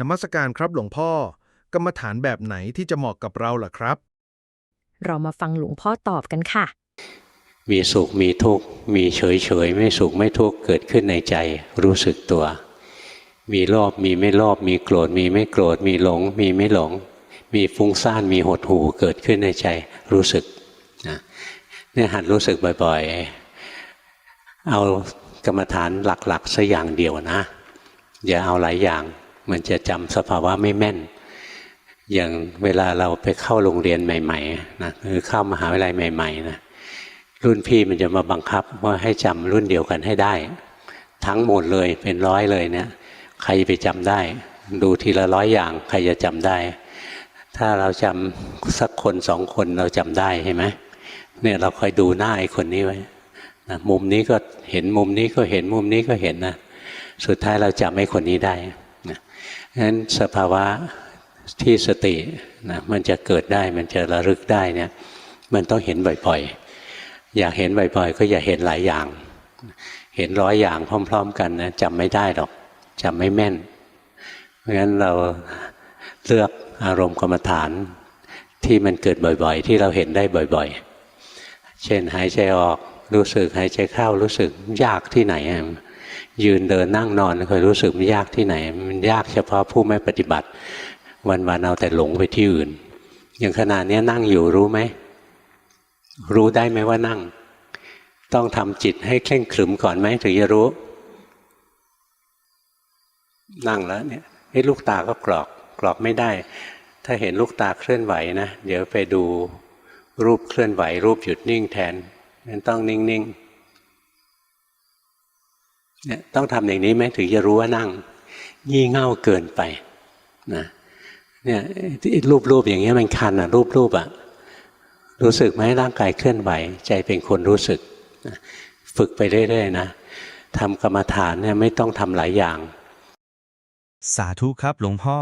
นมัสการครับหลวงพ่อ กรรมฐานแบบไหนที่จะเหมาะกับเราล่ะครับ เรามาฟังหลวงพ่อตอบกันค่ะ มีสุขมีทุกข์มีเฉยเฉยๆไม่สุขไม่ทุกข์เกิดขึ้นในใจ รู้สึกตัว มีโลภมีไม่โลภมีโกรธมีไม่โกรธมีหลง มีไม่หลง มีฟุ้งซ่านมีหดหู่เกิดขึ้นในใจ รู้สึกนะเนี่ยหัดรู้สึกบ่อยๆ เอากรรมฐานหลักๆสักอย่างเดียวนะ อย่าเอาหลายอย่าง มันจะจำสภาวะไม่แม่น อย่างเวลาเราไปเข้าโรงเรียนใหม่ๆนะหรือเข้ามหาวิทยาลัยใหม่ๆนะรุ่นพี่มันจะมาบังคับว่าให้จำรุ่นเดียวกันให้ได้ ทั้งหมดเลยเป็นร้อยเลยเนี่ยใครไปจำได้ ดูทีละร้อยอย่างใครจะจำได้ ถ้าเราจำสักคนสองคนเราจำได้ใช่ไหมเนี่ยเราคอยดูหน้าไอ้คนนี้ไว้นะมุมนี้ก็เห็นมุมนี้ก็เห็นมุมนี้ก็เห็นนะสุดท้ายเราจำไอ้คนนี้ได้ นะงั้นสภาวะที่สตินะมันจะเกิดได้มันจะระลึกได้เนี่ยมันต้องเห็นบ่อยๆ อยากเห็นบ่อยๆ ก็อย่าเห็นหลายอย่าง เห็นร้อยอย่างพร้อม ๆ กันนะจำไม่ได้หรอกจำไม่แม่น เพราะฉะนั้นเราเลือกอารมณ์กรรมฐานที่มันเกิดบ่อยๆ ที่เราเห็นได้บ่อยๆ เช่นหายใจออกรู้สึกหายใจเข้ารู้สึกยากที่ไหนอะ ยืนเดินนั่งนอนเคยรู้สึกมันยากที่ไหน มันยากเฉพาะผู้ไม่ปฏิบัติ วันวันเอาแต่หลงไปที่อื่น อย่างขนาดนี้นั่งอยู่รู้ไหม รู้ได้ไหมว่านั่ง ต้องทำจิตให้เคร่งขรึมก่อนไหมถึงจะรู้ นั่งแล้วเนี่ยไอ้ลูกตาก็กรอกกรอกไม่ได้ ถ้าเห็นลูกตาเคลื่อนไหวนะเดี๋ยวไปดูรูปเคลื่อนไหว รูปหยุดนิ่งแทนนั้นต้องนิ่งๆ เนี่ยต้องทำอย่างนี้ไหมถึงจะรู้ว่านั่ง ยี่เง่าเกินไปนะเนี่ยรูปรูปอย่างเงี้ยมันคันอะรูปรูปอะรู้สึกไหมร่างกายเคลื่อนไหว ใจเป็นคนรู้สึกฝึกไปเรื่อยๆนะทำกรรมฐานเนี่ยไม่ต้องทำหลายอย่าง สาธุครับหลวงพ่อ